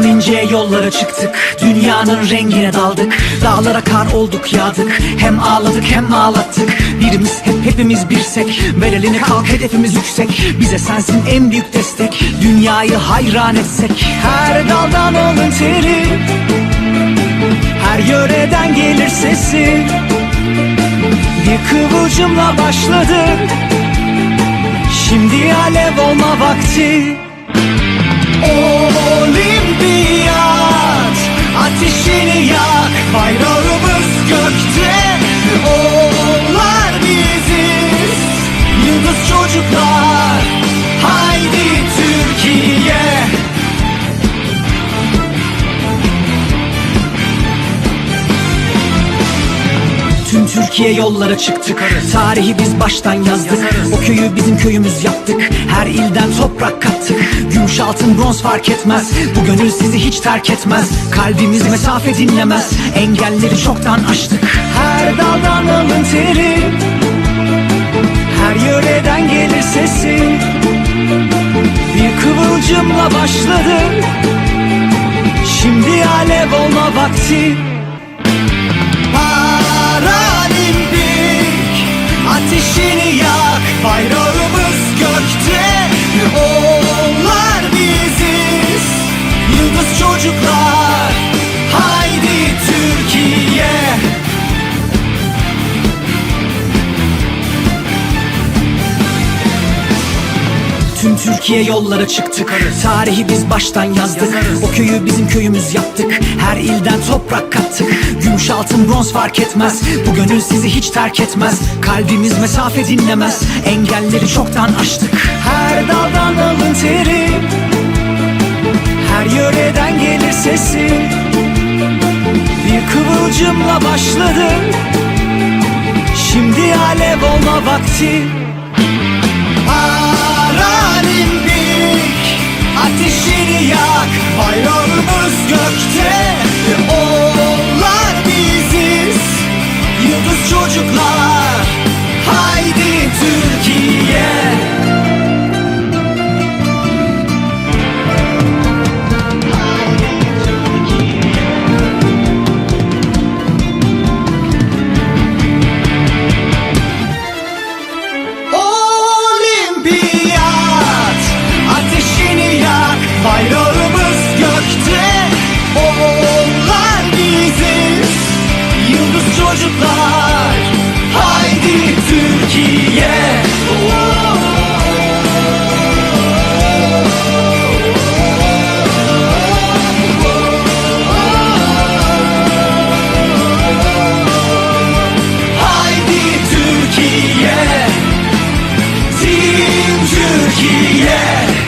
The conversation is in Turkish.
Türkiye yollara çıktık. Dünyanın rengine daldık. Dağlara kar olduk yağdık. Hem ağladık hem ağlattık. Birimiz hep hepimiz birsek. Ver elini kalk hedefimiz yüksek. Bize sensin en büyük destek. Dünyayı hayran etsek. Her daldan alın teri. Her yöreden gelir sesi. Bir kıvılcımla başladı Şimdi alev olma vakti Tüm Türkiye yollara çıktık Tarihi biz baştan yazdık. O köyü bizim köyümüz yaptık. Her ilden toprak kattık. Gümüş altın bronz fark etmez. Bu gönül sizi hiç terk etmez. Kalbimiz mesafe dinlemez. Engelleri çoktan aştık. Her daldan alın teri Her yöreden gelir sesi. Bir kıvılcımla başladı. Şimdi alev olma vakti Türkiye yollara çıktık Tarihi biz baştan yazdık. O köyü bizim köyümüz yaptık. Her ilden toprak kattık. Gümüş altın bronz fark etmez. Bu gönül sizi hiç terk etmez. Kalbimiz mesafe dinlemez. Engelleri çoktan aştık. Her daldan alın teri. Her yöreden gelir sesi. Bir kıvılcımla başladı. Şimdi alev olma vakti yeah